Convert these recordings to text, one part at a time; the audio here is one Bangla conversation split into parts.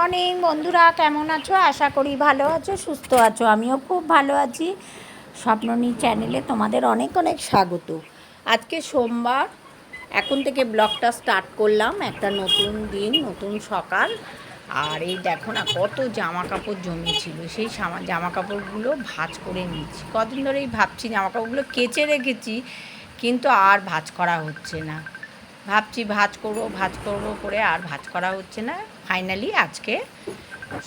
মর্নিং বন্ধুরা, কেমন আছো? আশা করি ভালো আছো, সুস্থ আছো। আমিও খুব ভালো আছি। স্বপ্ননী চ্যানেলে তোমাদের অনেক অনেক স্বাগত। আজকে সোমবার, এখন থেকে ব্লগটা স্টার্ট করলাম। একটা নতুন দিন, নতুন সকাল। আর এই দেখো না, কত জামা কাপড় জমেছিল। সেই জামা কাপড়গুলো ভাঁজ করে নিচ্ছি। কদিন ধরেই ভাবছি জামা কাপড়গুলো কেচে রেখেছি, কিন্তু আর ভাঁজ করা হচ্ছে না। ভাবছি ভাঁজ করব ভাঁজ করব করে আর ভাঁজ করা হচ্ছে না। ফাইনালি আজকে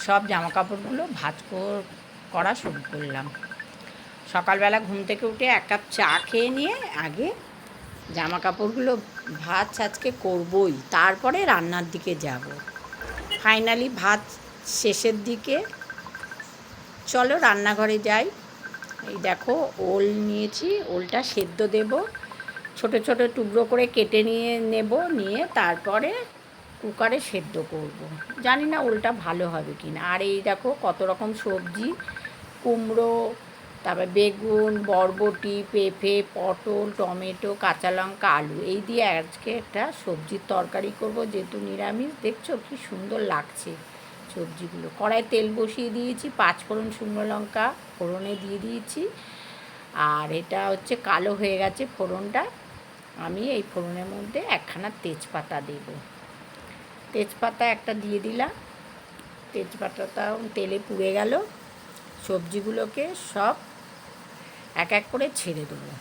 সব জামা কাপড়গুলো ভাঁজ কর- শুরু করলাম। সকালবেলা ঘুম থেকে উঠে এক কাপ চা খেয়ে নিয়ে আগে জামা কাপড়গুলো ভাঁজ আজকে করবই, তারপরে রান্নার দিকে যাব। ফাইনালি ভাত শেষের দিকে চলো রান্নাঘরে যাই। এই দেখো ওল নিয়েছি, ওলটা সেদ্ধ দেবো। ছোট ছোট টুকরো করে কেটে নিয়ে নেব, নিয়ে তারপরে কুকারে সেদ্ধ করব। জানি না ওলটা ভালো হবে কি না আর এই দেখো কত রকম সবজি, কুমড়ো, তারপর বেগুন, বরবটি, পেঁপে, পটল, টমেটো, কাঁচা লঙ্কা, আলু। এই দিয়ে আজকে একটা সবজির তরকারি করব, যেহেতু নিরামিষ। দেখছ কি সুন্দর লাগছে সবজিগুলো। কড়াই তেল বসিয়ে দিয়েছি, পাঁচ ফোড়ন শুকনো লঙ্কা ফোড়নে দিয়ে দিয়েছি। আর এটা হচ্ছে কালো হয়ে গেছে ফোড়নটা। আমি এই ফোড়নের মধ্যে একখানা তেজপাতা দেব। তেজপাতা একটা দিয়ে দিলাম। তেজপাতাটা তেলে পুড়ে গেল। সবজিগুলোকে সব এক এক করে ছেড়ে দেবো।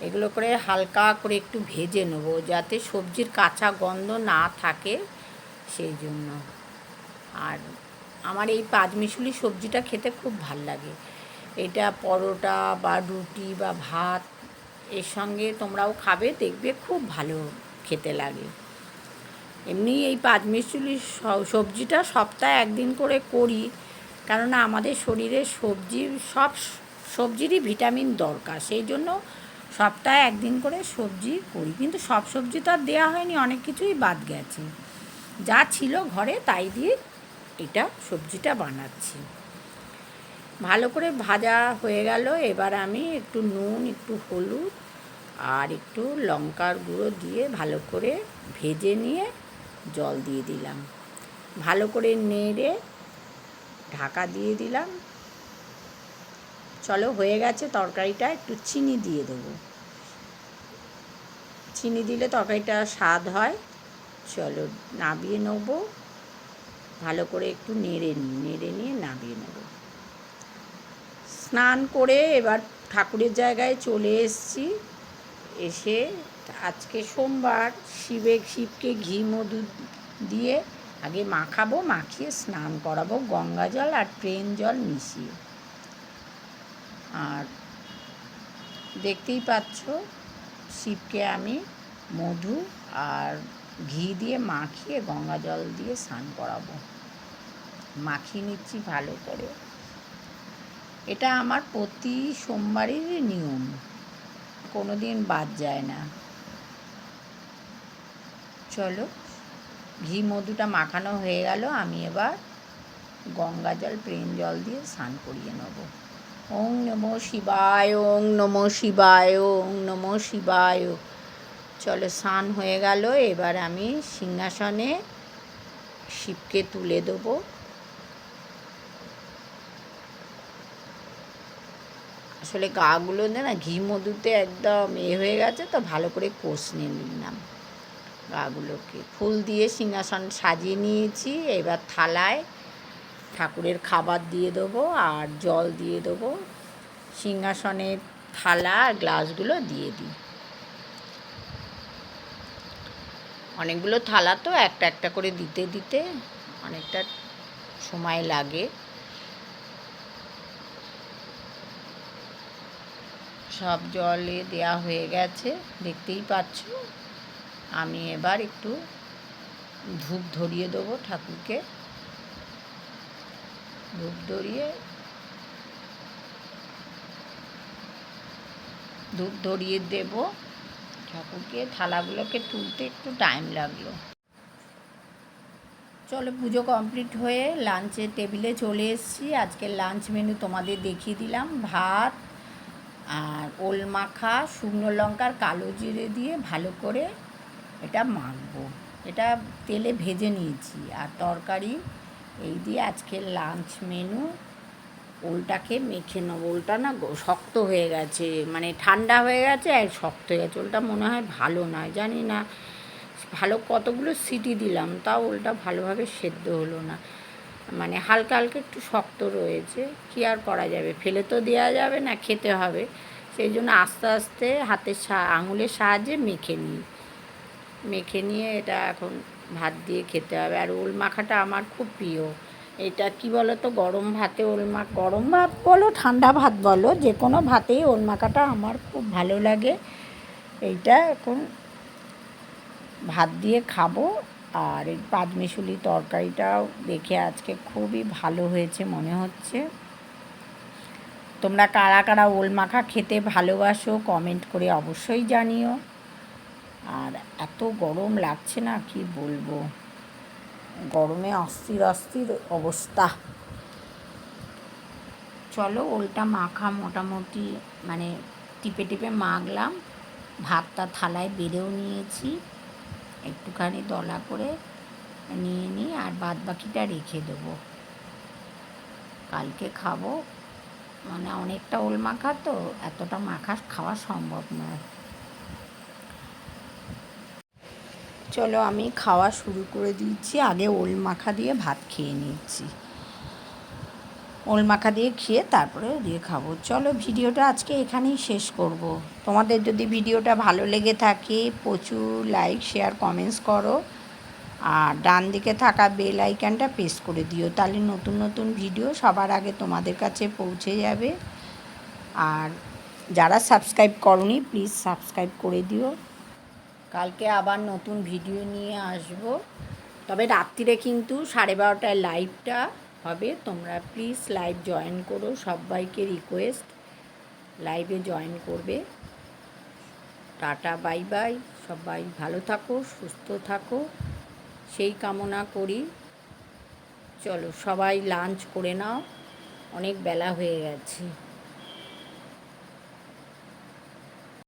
এগুলো করে হালকা করে একটু ভেজে নেব যাতে সবজির কাঁচা গন্ধ না থাকে সেই জন্য। আর আমার এই পাঁচমিশুলি সবজিটা খেতে খুব ভালো লাগে। এটা পরোটা বা রুটি বা ভাত এর সঙ্গে তোমরাও খাবে, দেখবে খুব ভালো খেতে লাগে। এমনি এই পাঁচমিশুলি স- সবজিটা সপ্তাহে একদিন করে করি, কেননা আমাদের শরীরে সবজি, সব সবজিরই ভিটামিন দরকার, সেই জন্য সপ্তাহে একদিন করে সবজি করি। কিন্তু সব সবজি তো আর দেওয়া হয়নি, অনেক কিছুই বাদ গেছে। যা ছিল ঘরে তাই দিয়ে এটা সবজিটা বানাচ্ছি। ভালো করে ভাজা হয়ে গেল, এবার আমি একটু নুন, একটু হলুদ আর একটু লঙ্কার গুঁড়ো দিয়ে ভালো করে ভেজে নিয়ে জল দিয়ে দিলাম। ভালো করে নেড়ে ঢাকা দিয়ে দিলাম। চলো হয়ে গেছে তরকারিটা, একটু চিনি দিয়ে দেবো। চিনি দিলে তরকারিটা স্বাদ হয়। চলো নাবিয়ে নেব। ভালো করে একটু নেড়ে নিই, নেড়ে নিয়ে নাবিয়ে নেব। স্নান করে এবার ঠাকুরের জায়গায় চলে এসেছি। এসে আজকে সোমবার শিবে শিবকে ঘি, মধু দিয়ে আগে মাখাবো, মাখিয়ে স্নান করাবো, গঙ্গা জল আর ট্রেন জল মিশিয়ে। আর দেখতেই পাচ্ছ, শিবকে আমি মধু আর ঘি দিয়ে মাখিয়ে গঙ্গা জল দিয়ে স্নান করাবো। মাখিয়ে নিচ্ছি ভালো করে। এটা আমার প্রতি সোমবারেরই নিয়ম। কোনো দিন বাদ যায় না। চলো, ঘি মধুটা মাখানো হয়ে গেল, আমি এবার গঙ্গা জল প্রেম জল দিয়ে স্নান করিয়ে নেব। ওং নমো শিবায়, ওং নমো শিবায়, ওং নমো শিবায়। চলো, স্নান হয়ে গেল, এবার আমি সিংহাসনে শিবকে তুলে দেবো। আসলে গাগুলো না ঘি মধুতে একদম এ হয়ে গেছে, তো ভালো করে কষে নিলাম গাগুলোকে। ফুল দিয়ে সিংহাসন সাজিয়ে নিয়েছি, এবার থালায় ঠাকুরের খাবার দিয়ে দেবো আর জল দিয়ে দেবো। সিংহাসনের থালা আর গ্লাসগুলো দিয়ে দিই। অনেকগুলো থালা তো একটা একটা করে দিতে দিতে অনেকটা সময় লাগে। সব জলে দেয়া হয়ে গেছে, দেখতেই পাচ্ছ। আমি এবার একটু ধূপ ধরিয়ে দেবো ঠাকুরকে। ধূপ ধরিয়ে ধূপ ধরিয়ে দেব ঠাকুরকে। থালাগুলোকে তুলতে একটু টাইম লাগল। চলো, পুজো কমপ্লিট হয়ে লাঞ্চের টেবিলে চলে এসেছি। আজকে লাঞ্চ মেনু তোমাদের দেখিয়ে দিলাম। ভাত আর ওল মাখা, শুকনো লঙ্কার কালো জিরে দিয়ে ভালো করে এটা মাখবো। এটা তেলে ভেজে নিয়েছি। আর তরকারি, এই দিয়ে আজকের লাঞ্চ মেনু ওলটাকে মেখে নেব। ওলটা না শক্ত হয়ে গেছে। মানে ঠান্ডা হয়ে গেছে আর শক্ত হয়ে গেছে। ওলটা মনে হয় ভালো নয়, জানি না। ভালো কতগুলো সিটি দিলাম, তাও ওলটা ভালোভাবে সেদ্ধ হলো না। মানে হালকা হালকা একটু শক্ত রয়েছে, কী আর করা যাবে? ফেলে তো দেওয়া যাবে না, খেতে হবে। সেই জন্য আস্তে আস্তে হাতের সা, আঙুলের সাহায্যে মেখে নিই। মেখে নিয়ে এটা এখন ভাত দিয়ে খেতে হবে। আর ওল মাখাটা আমার খুব প্রিয়। এটা কি বলো তো গরম ভাতে ওল মাখ গরম ভাত বলো, ঠান্ডা ভাত বলো, যে কোনো ভাতেই ওল মাখাটা আমার খুব ভালো লাগে। এইটা এখন ভাত দিয়ে খাব। আর এই পাঁচমিশুলি তরকারিটাও দেখে আজকে খুবই ভালো হয়েছে মনে হচ্ছে। তোমরা কারা কারা ওল মাখা খেতে ভালোবাসো কমেন্ট করে অবশ্যই জানিও। আর এত গরম লাগছে না, কি বলব? গরমে অস্থির অস্থির অবস্থা। চলো ওলটা মাখা মোটামুটি মানে টিপে টিপে মাখলাম। ভাতটা থালায় বেড়েও নিয়েছি। একটুখানি দলা করে নিয়ে নিই আর বাদ বাকিটা রেখে দেবো। কালকে খাব। মানে অনেকটা ওল মাখা তো, এতটা মাখা খাওয়া সম্ভব নয়। চলো আমি খাওয়া শুরু করে দিচ্ছি। আগে ওল মাখা দিয়ে ভাত খেয়ে নিচ্ছি। ওল মাখা দিয়ে খেয়ে তারপরে দিয়ে খাব। চলো ভিডিওটা আজকে এখানেই শেষ করব। তোমাদের যদি ভিডিওটা ভালো লেগে থাকে, প্রচুর লাইক শেয়ার কমেন্টস করো। আর ডান দিকে থাকা বেল আইকনটা প্রেস করে দিও। তাহলে নতুন নতুন ভিডিও সবার আগে তোমাদের কাছে পৌঁছে যাবে। আর যারা সাবস্ক্রাইব করনি প্লিজ সাবস্ক্রাইব করে দিও। কালকে আবার নতুন ভিডিও নিয়ে আসব। তবে রাত্রিরে কিন্তু সাড়ে বারোটায় লাইভটা হবে। তোমরা প্লিজ লাইভ জয়েন করো। সবাইকে রিকোয়েস্ট লাইভে জয়েন করবে। টাটা বাই বাই সবাই ভালো থাকো, সুস্থ থাকো। সেই কামনা করি। চলো সবাই লাঞ্চ করে নাও। অনেক বেলা হয়ে গেছে।